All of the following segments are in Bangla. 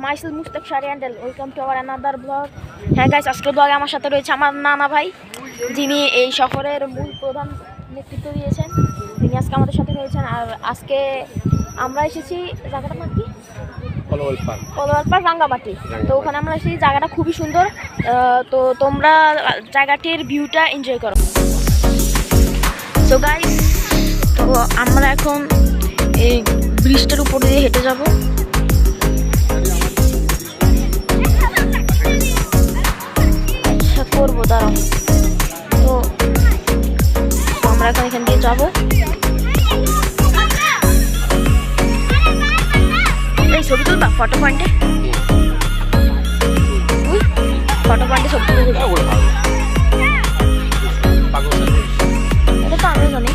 মাইসেল মুস্তাক শারি অ্যান্ডেল welcome to our another blog হ্যাঁ গাইস আজকের ব্লগে আমার সাথে রয়েছে আমার নানা ভাই যিনি এই শহরের মূল প্রধান নেতৃত্ব দিয়েছেন। তিনি আজকে আমাদের সাথে রয়েছেন আর আজকে আমরা এসেছি জায়গাটার নাম কি? রাঙ্গামাটি। তো ওখানে আমরা এসেছি জায়গাটা খুবই সুন্দর। তো তোমরা জায়গাটির ভিউটা এনজয় করো। তো গাইস তো আমরা এখন এই ব্রিজটার উপর দিয়ে হেঁটে যাব। করব, দাঁড়াও। তো, আমরা এখন এখান দিয়ে যাব। এই ছবি তুলবা ফটো পয়েন্টে ফটো পয়েন্টে ছবি তুলে দেবো। ওগুলো ভালো পাগল এটা তো আমিও জানি।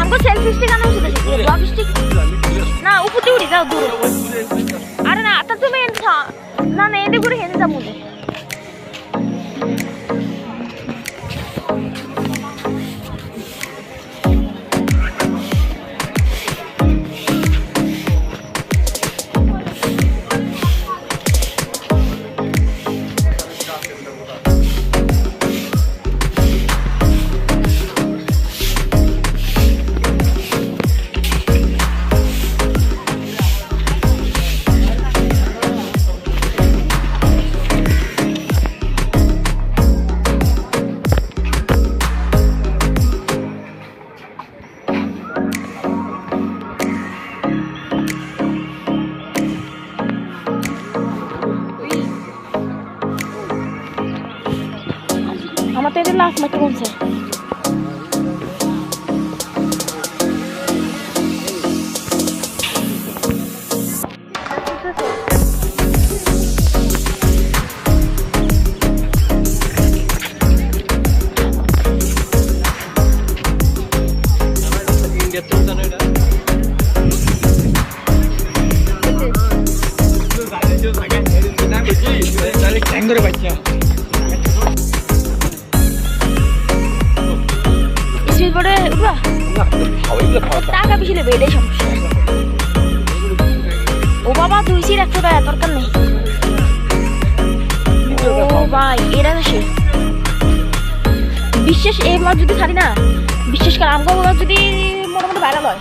আমাকে সেলফি স্টিক আনা উচিত ব্লগ স্টিক না, উপরে উড়ি, যাও দূরে। আরে না তুমি এনে থা না না এদিকে ঘুরে হেনে যাব না আমার ভালো টাকা বেশি নেবে, এটাই সমস্যা। ও বাবা দুই সিট একশো টাকা, দরকার নেই। ও ভাই, এরা সে। বিশ্বাস এই ব্লগ যদি ছাড়ি না বিশেষ করে, আমগো যদি মোটামুটি ভাইরাল হয়।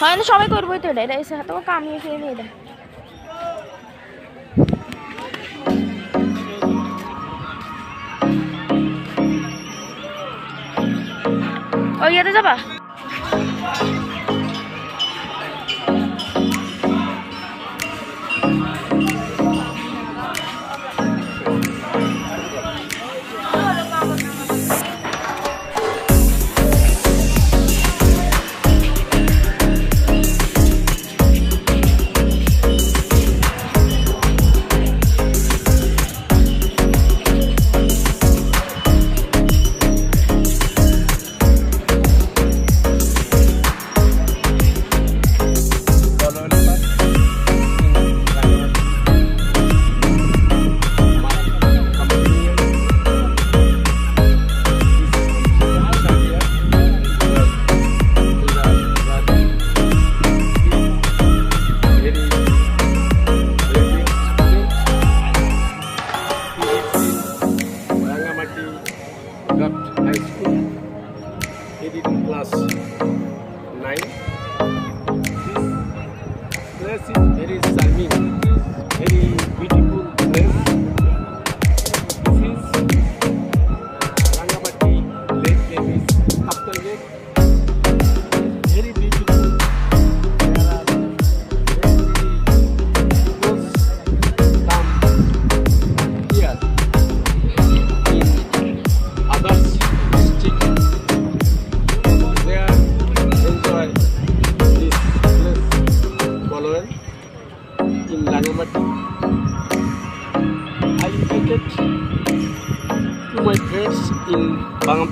হয় না, সবাই করবোই তো, এটা এটা এসে হাতে কামিয়ে খেয়ে নিয়ে দেয় ওই যাবা?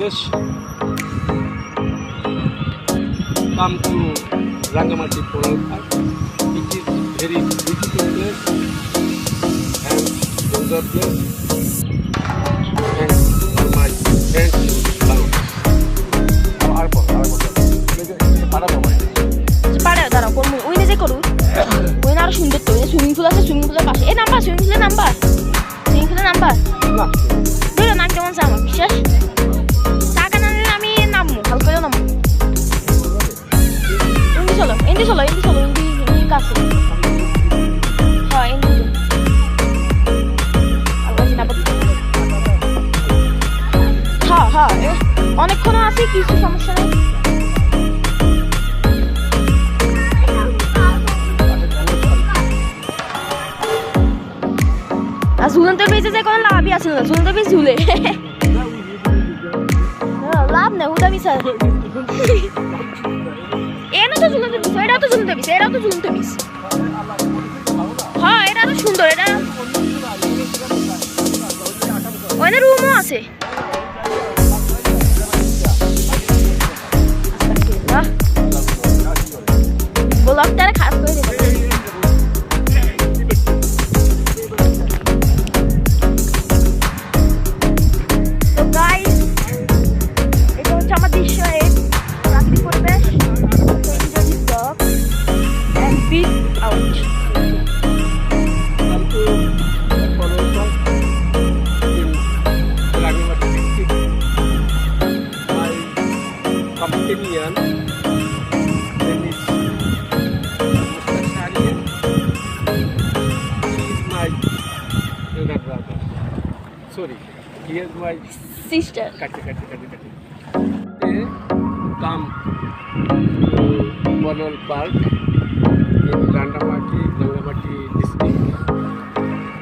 Bangladesh come to Rangamati Coral Park. It is very beautiful place and enjoy place. Thanks for my friends in Bangladesh. আর বল আর বল পারাবো ভাই পারে দাঁড়াও করব ওই নিজে করুন ওই না আরও সুন্দর তো সুইমিং পুল আছে সুইমিং পুলের পাশে এই নাম্বার সুইমিং পুলের নাম্বার সুইমিং পুলের নাম্বার না ধরো নাম কেমন আমার বিশ্বাস ইন্দি চলো ইন্দি চলো ইন্দি চলো ইন্দি ইন্দি কাছে হ্যাঁ ইন্দি হ্যাঁ হ্যাঁ অনেকক্ষণ আছে কিছু সমস্যা নেই। আর ঝুলন্ত বেঁচে যে কোনো লাভই আছে না ঝুলন্ত বেশ ঝুলে। হ্যাঁ, লাভ নেই হুদা বিছার এনা তো এটা তো ঝুলন্ত বিষ এটা তো ঝুলন্ত বিষ হ্যাঁ এটা তো সুন্দর, এটা ওখানে রুমও আছে। ব্লগটা খারাপ করে দেবে।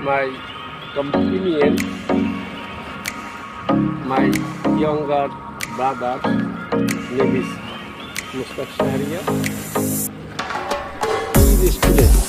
My companion, my younger brother, name is Mustaq Sharia. He is a.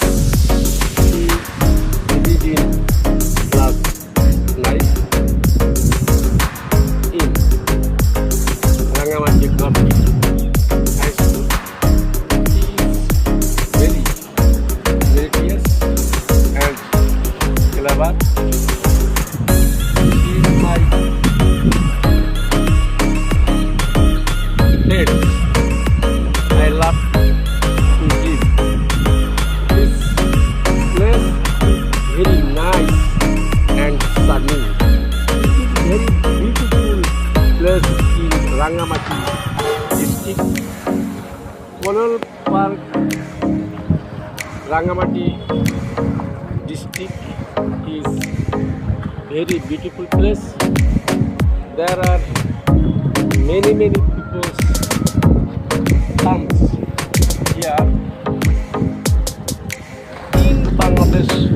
Bangladesh.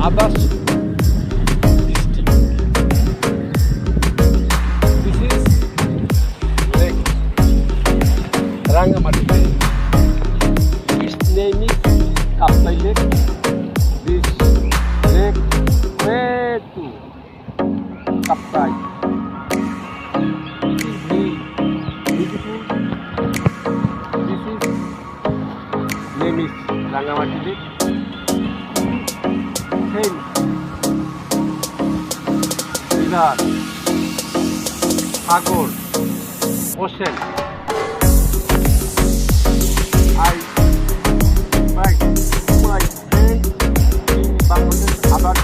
Others river, Sagar, ocean. I invite my friends in Bangladesh other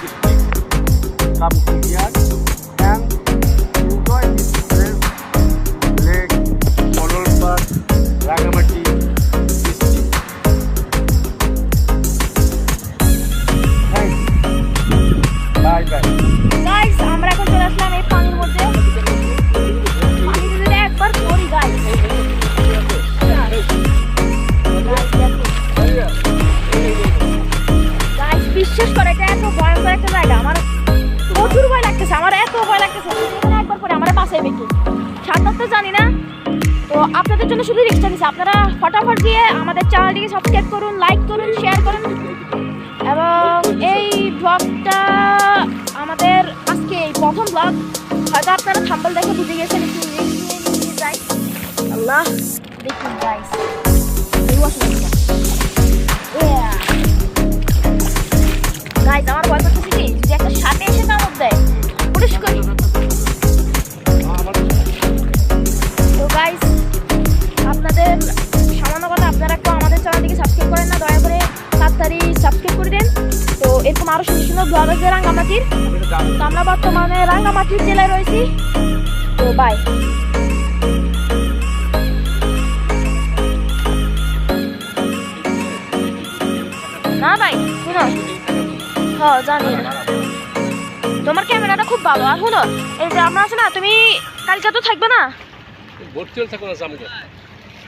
আপনাদের জন্য শুধু রিক্সটা দিচ্ছি আপনারা ফটাফট দিয়ে আমাদের চ্যানেলটিকে সাবস্ক্রাইব করুন লাইক করুন শেয়ার করুন। এবং এই ব্লগটা আমাদের আজকে এই প্রথম ব্লগ হয়তো আপনারা থাম্বল দেখে বুঝে গেছেন, একটু রিক্স নিয়ে নিয়ে যাই। আল্লাহ, দেখুন গাইস বাই না ভাই শুনো। হ্যাঁ জানি। তোমার ক্যামেরাটা খুব ভালো। আর শুনো এই যে আমরা আছে না তুমি কালকে তো থাকবে না? ভর্তি হলে থাকব না সামনে।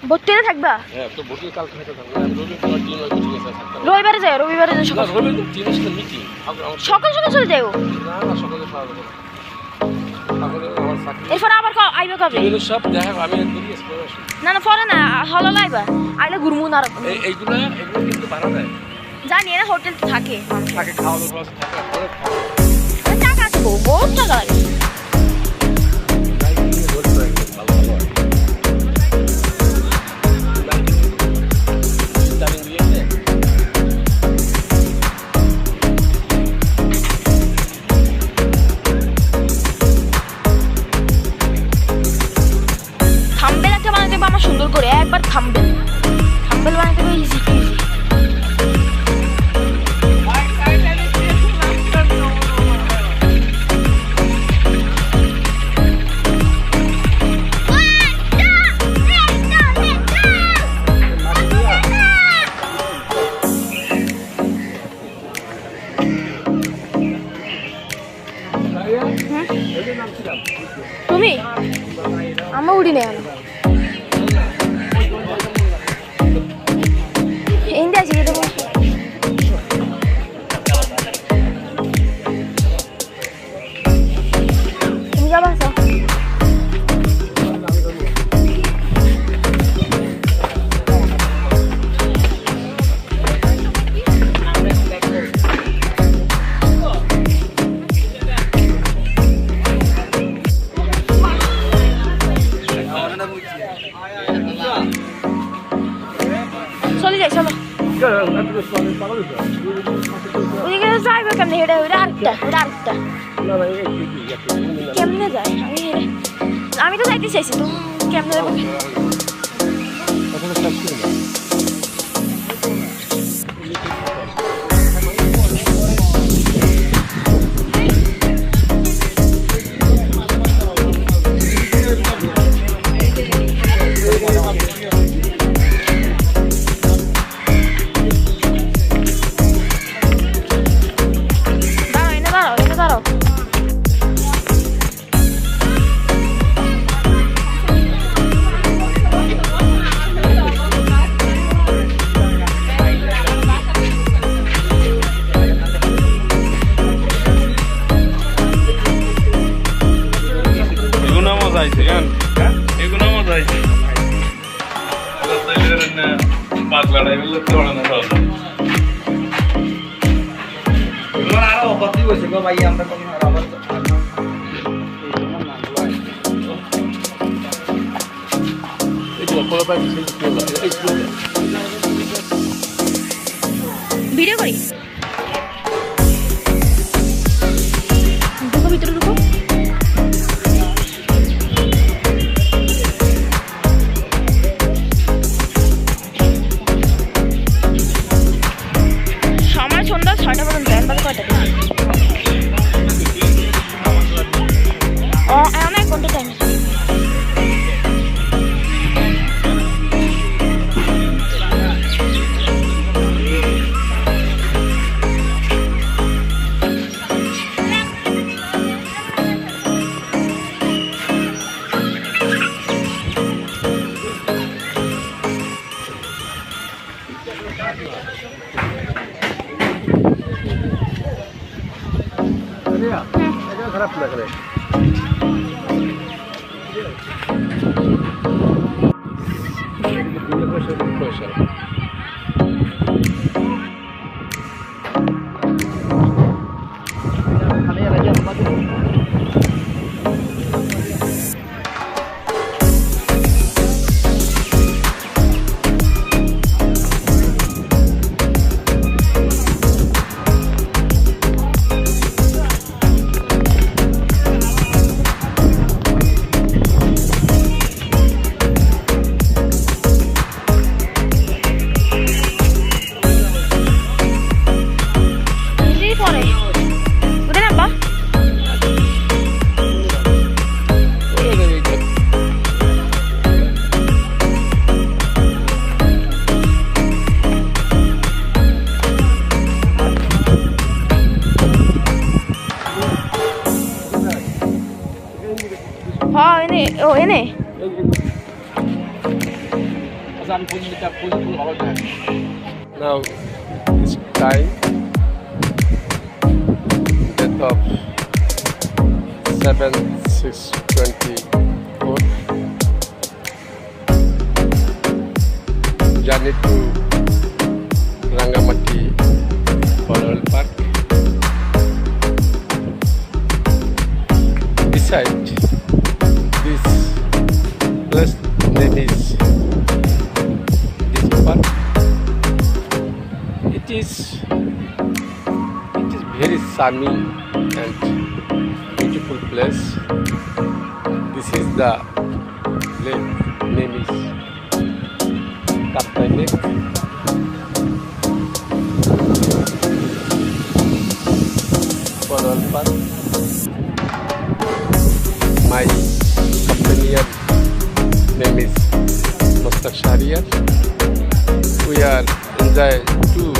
ভর্তিতে থাকবা? হ্যাঁ তো ভর্তি কালকে থাকব। রবিবারে যাই রবিবারে। যাই সকাল সকাল। সকাল চলে যাও না না সকালে পাওয়া এরপর আবার আইবে কবে? সব দেখা আমি না না পরে না হলো লাইবা। আইলে ঘুরমু না এইগুলো এগুলো কিন্তু ভাড়া দেয় জানি না হোটেল থাকে। থাকে খাওয়া দাওয়া টাকা আছে বহুত টাকা লাগে। তুমি? আমরা উড়ি নেই ইন্ডিয়া চলে যাই চলো। ওদিকে যাইবে কেমনে? হেঁটে ওটা আরেকটা ওটা আরেকটা। কেমনে যায়? আমি আমি তো যাইতে চাইছি তুমি কেমনে যাব? ভিডিও করি? sini. Now time get up the top twenty four to Rangamati followed sunny and beautiful place. This is the lake name is Kaptai Lake. My companion name is Mustaq Shahriar. We are enjoy to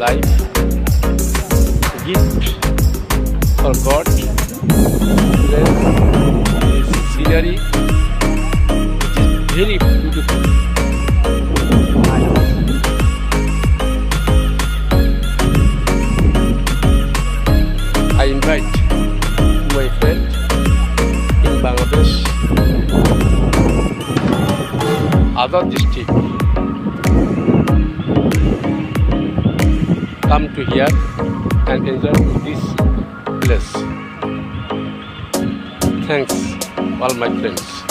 life gift for God. This scenery. It is very beautiful. I invite my friend in Bangladesh, other district, come to here and enjoy this place. Thanks, all my friends.